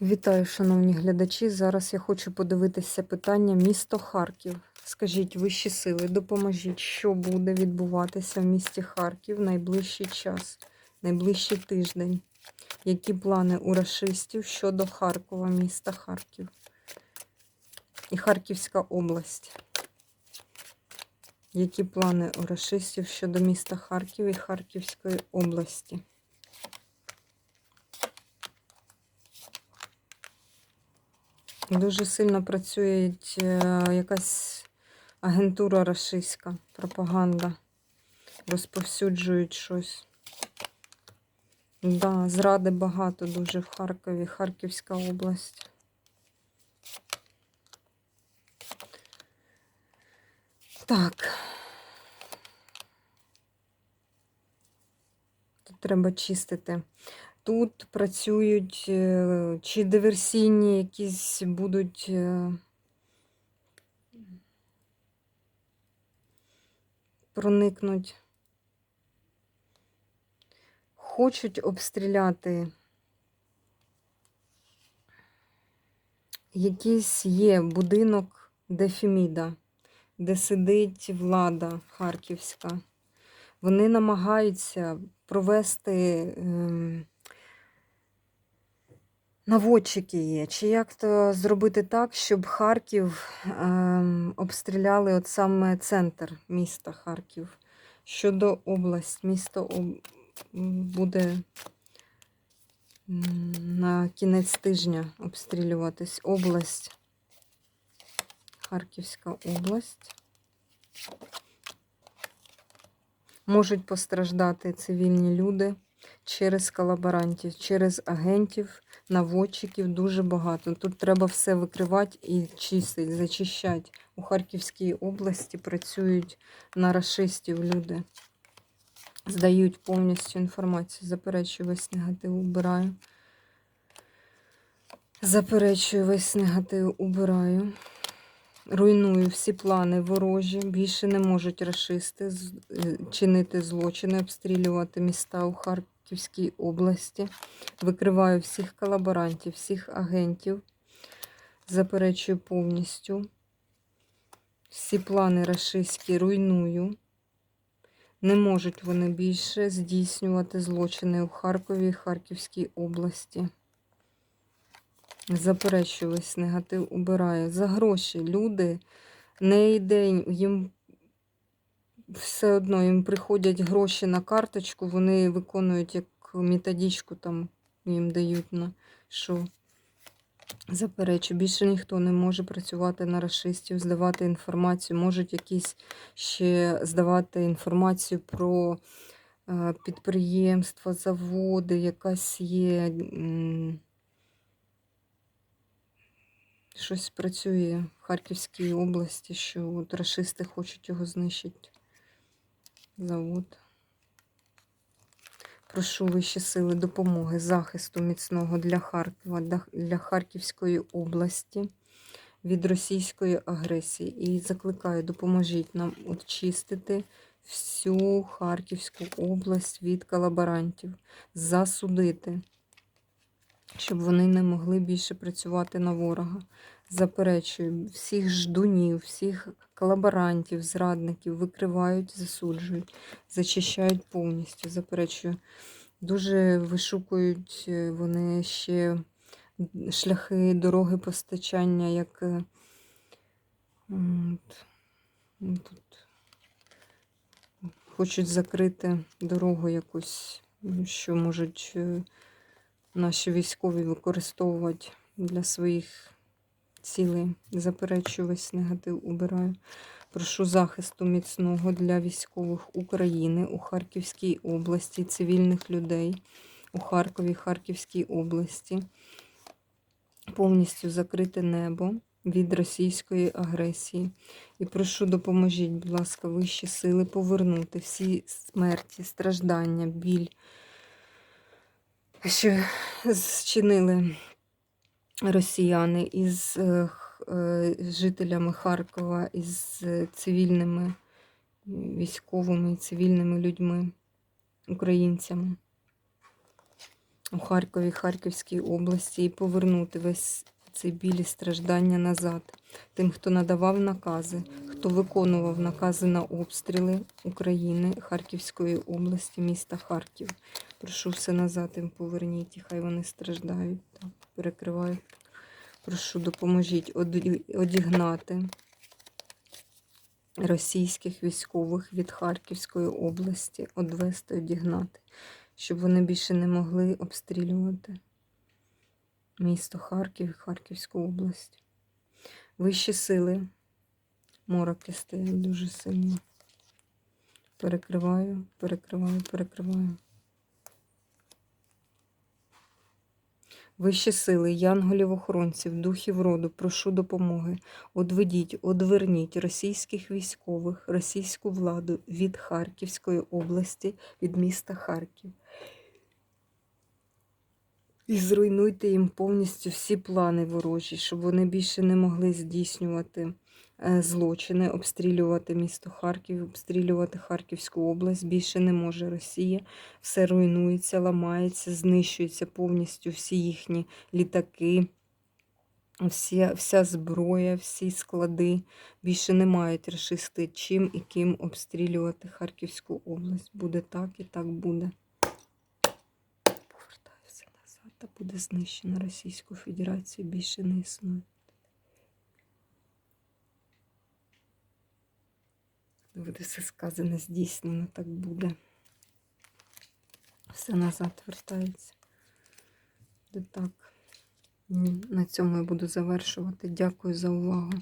Вітаю, шановні глядачі. Зараз я хочу подивитися питання місто Харків. Скажіть, вищі сили, допоможіть, що буде відбуватися в місті Харків в найближчий час, найближчий тиждень. Які плани у рашистів щодо Харкова, міста Харків і Харківська область? Які плани у рашистів щодо міста Харків і Харківської області? Дуже сильно працює е, якась агентура рашистська, пропаганда. Розповсюджують щось. Да, зради багато дуже в Харкові, Харківська область. Так. Тут треба чистити. Тут працюють е, чи диверсійні якісь будуть е, проникнуть. Хочуть обстріляти. Якийсь є будинок Дефіміда, де сидить влада харківська. Вони намагаються провести. Наводчики є. Чи як то зробити так, щоб Харків ем, обстріляли от саме центр міста Харків? Щодо область, місто буде на кінець тижня обстрілюватись. Область. Харківська область. Можуть постраждати цивільні люди через колаборантів, через агентів, наводчиків дуже багато. Тут треба все викривати і чистити, зачищати. У Харківській області працюють на рашистів люди. Здають повністю інформацію. Заперечую весь негатив, убираю. Заперечую весь негатив, убираю. Руйную всі плани ворожі. Більше не можуть рашисти з- е, чинити злочини, обстрілювати міста у Харківській області. Викриваю всіх колаборантів, всіх агентів. Заперечую повністю. Всі плани рашистські руйную. Не можуть вони більше здійснювати злочини у Харкові і Харківській області. Заперечую весь негатив убираю. За гроші люди не йде, їм все одно їм приходять гроші на карточку, вони виконують як методичку там їм дають на що. Заперечую, більше ніхто не може працювати на расистів, здавати інформацію. Можуть якісь ще здавати інформацію про е, підприємства, заводи, якась є. Щось працює в Харківській області, що от рашисти хочуть його знищити. Завод. Прошу вищі сили допомоги, захисту міцного для Харкова, для- Харківської області від російської агресії. І закликаю, допоможіть нам очистити всю Харківську область від колаборантів, засудити, щоб вони не могли більше працювати на ворога. Заперечую, всіх ждунів, всіх колаборантів, зрадників викривають, засуджують, зачищають повністю. Заперечую. Дуже вишукують е, вони ще шляхи дороги постачання, як е, м, тут хочуть закрити дорогу якусь, що можуть е, наші військові використовувати для своїх цілий. Заперечую весь негатив, убираю. Прошу захисту міцного для військових України у Харківській області, цивільних людей у Харкові, Харківській області. Повністю закрите небо від російської агресії. І прошу допоможіть, будь ласка, вищі сили повернути всі смерті, страждання, біль, що зчинили росіяни із е, е, жителями Харкова, із е, цивільними військовими і цивільними людьми, українцями. у Харкові, Харківській області і повернути весь цей біль і страждання назад. Тим, хто надавав накази, хто виконував накази на обстріли України, Харківської області, міста Харків. Прошу все назад їм поверніть, і хай вони страждають. Перекриваю. Прошу, допоможіть одігнати російських військових від Харківської області, одвести, одігнати, щоб вони більше не могли обстрілювати місто Харків і Харківську область. Вищі сили, мороки стоять дуже сильно. Перекриваю, перекриваю, перекриваю. Вищі сили, янголів-охоронців, духів роду, прошу допомоги. Одведіть, одверніть російських військових, російську владу від Харківської області, від міста Харків. І зруйнуйте їм повністю всі плани ворожі, щоб вони більше не могли здійснювати злочини, обстрілювати місто Харків, обстрілювати Харківську область. Більше не може Росія. Все руйнується, ламається, знищується повністю всі їхні літаки, вся, вся зброя, всі склади. Більше не мають рашисти чим і ким обстрілювати Харківську область. Буде так і так буде. Повертаюся назад та буде знищена Російську Федерацію. Більше не існує. Буде все сказане, здійснено, так буде. Все назад вертається. Так. На цьому я буду завершувати. Дякую за увагу.